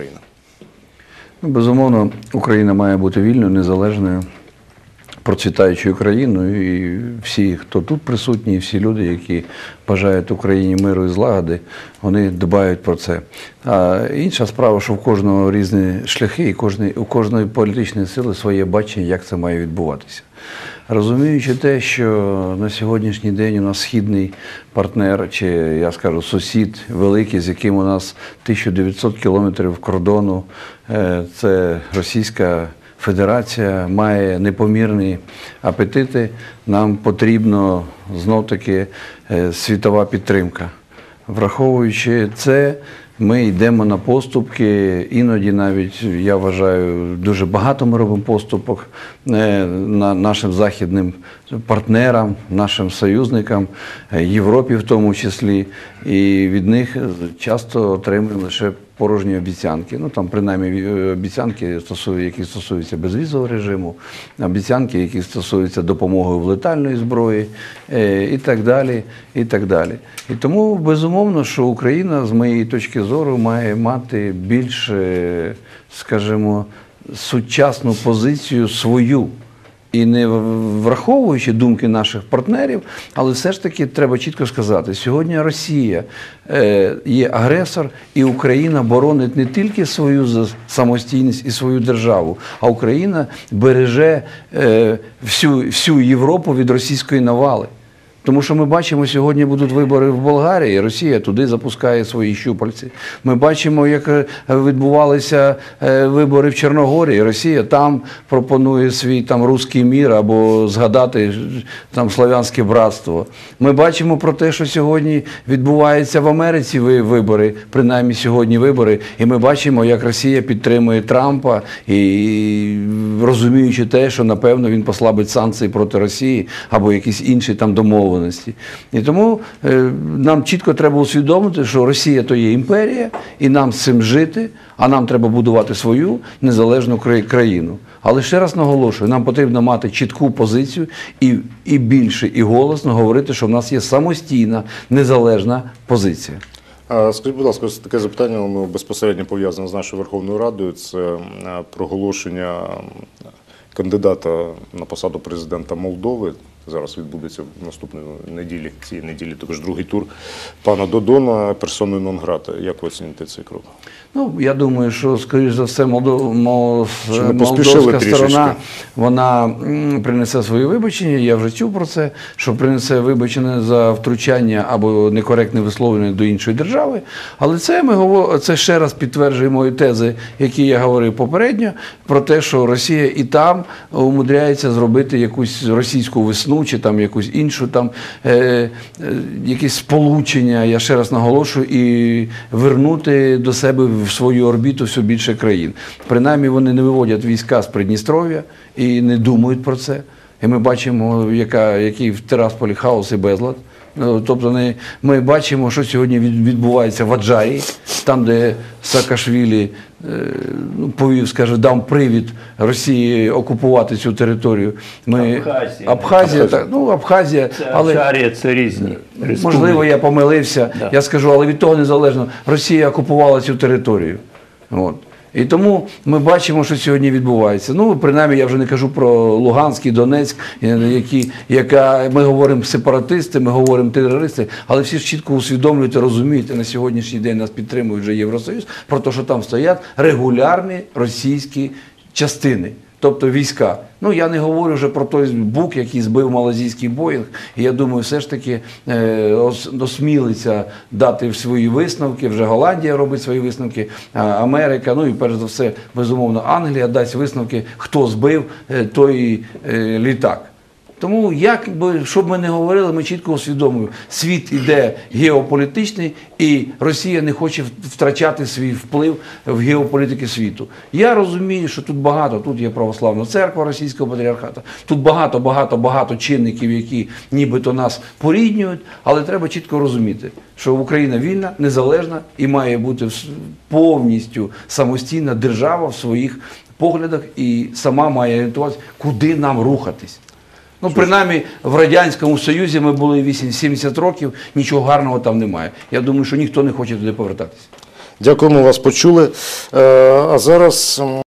Україна? Ну, Безумовно, Україна має бути вільною, незалежною, процвітаючою країною. І всі, хто тут присутні, і всі люди, які бажають Україні миру і злагоди, вони дбають про це. А інша справа, що в кожного різні шляхи, і кожної, у кожної політичної сили своє бачення, як це має відбуватися. Розуміючи те, що на сьогоднішній день у нас східний партнер, чи я скажу сусід великий, з яким у нас 1900 кілометрів кордону, е, це Російська Федерація, має непомірні апетити. Нам потрібно знов таки е, світова підтримка. Враховуючи це, ми йдемо на поступки. Іноді навіть я вважаю, дуже багато ми робимо поступок е, на нашим західним партнерам, нашим союзникам, е, Європі в тому числі. І від них часто отримуємо лише порожні обіцянки. Ну там принаймні е, обіцянки, які стосуються безвізового режиму, обіцянки, які стосуються допомоги в летальної зброї е, і так далі. І так далі. І тому безумовно, що Україна, з моєї точки зору, має мати більш, скажімо, сучасну позицію свою. І не враховуючи думки наших партнерів, але все ж таки треба чітко сказати: сьогодні Росія е, є агресор, і Україна боронить не тільки свою самостійність і свою державу, а Україна береже е, всю, всю Європу від російської навали. Тому що ми бачимо, сьогодні будуть вибори в Болгарії, Росія туди запускає свої щупальці. Ми бачимо, як е, відбувалися е, вибори в Чорногорії. Росія там пропонує свій там руський мір або згадати там славянське братство. Ми бачимо про те, що сьогодні відбуваються в Америці ви- вибори, принаймні сьогодні вибори, і ми бачимо, як Росія підтримує Трампа і розуміючи те, що напевно він послабить санкції проти Росії або якісь інші там домовленості. І тому е, нам чітко треба усвідомити, що Росія то є імперія, і нам з цим жити, а нам треба будувати свою незалежну країну. Але ще раз наголошую, нам потрібно мати чітку позицію і, і більше, і голосно говорити, що в нас є самостійна незалежна позиція. Скажіть, будь ласка, таке запитання воно безпосередньо пов'язане з нашою Верховною Радою. Це проголошення кандидата на посаду президента Молдови. Зараз відбудеться в наступної неділі, цієї неділі також другий тур пана Додона персоною нон-грата. Як ви оціните цей крок? Ну, я думаю, що, скоріш за все, Молдов... Молдовська сторона вона принесе свої вибачення. Я вже чув про це, що принесе вибачення за втручання або некоректне висловлення до іншої держави. Але це ми говор... це ще раз підтверджує мої тези, які я говорив попередньо, про те, що Росія і там умудряється зробити якусь російську весну чи там якусь іншу там е... е, якісь сполучення. Я ще раз наголошую, і вернути до себе в свою орбіту все більше країн. Принаймні вони не виводять війська з Придністров'я і не думають про це. І ми бачимо, яка, який в Тирасполі хаос і безлад. Ну, Тобто не, ми бачимо, що сьогодні відбувається в Аджарі, там, де Саакашвілі е, ну, повів, скаже, дав привід Росії окупувати цю територію. Ми, Абхазія. Абхазія, так, ну, Абхазія, Це але Авчарія, це різні республіки. Можливо, я помилився. Да. Я скажу, але від того незалежно Росія окупувала цю територію. От. І тому ми бачимо, що сьогодні відбувається. Ну, принаймні, я вже не кажу про Луганськ і Донецьк, е, які, яка ми говоримо сепаратисти, ми говоримо терористи, але всі ж чітко усвідомлюють розуміють, на сьогоднішній день нас підтримує вже Євросоюз, про те, що там стоять регулярні російські частини. Тобто війська. Ну я не говорю вже про той бук, який збив малазійський Боїнг. Я думаю, все ж таки е, осмілиться дати свої висновки. Вже Голландія робить свої висновки, Америка, ну і перш за все, безумовно, Англія дасть висновки, хто збив е, той е, літак. Тому, як би що б ми не говорили, ми чітко усвідомлюємо, світ іде геополітичний, і Росія не хоче втрачати свій вплив в геополітики світу. Я розумію, що тут багато, тут є православна церква Російського патріархату, тут багато, багато, багато чинників, які нібито нас поріднюють, але треба чітко розуміти, що Україна вільна, незалежна і має бути повністю самостійна держава в своїх поглядах і сама має орієнтуватися, куди нам рухатись. Ну, принаймні, в Радянському Союзі ми були 8-70 років, нічого гарного там немає. Я думаю, що ніхто не хоче туди повертатися. Дякуємо, вас почули. Е, А зараз.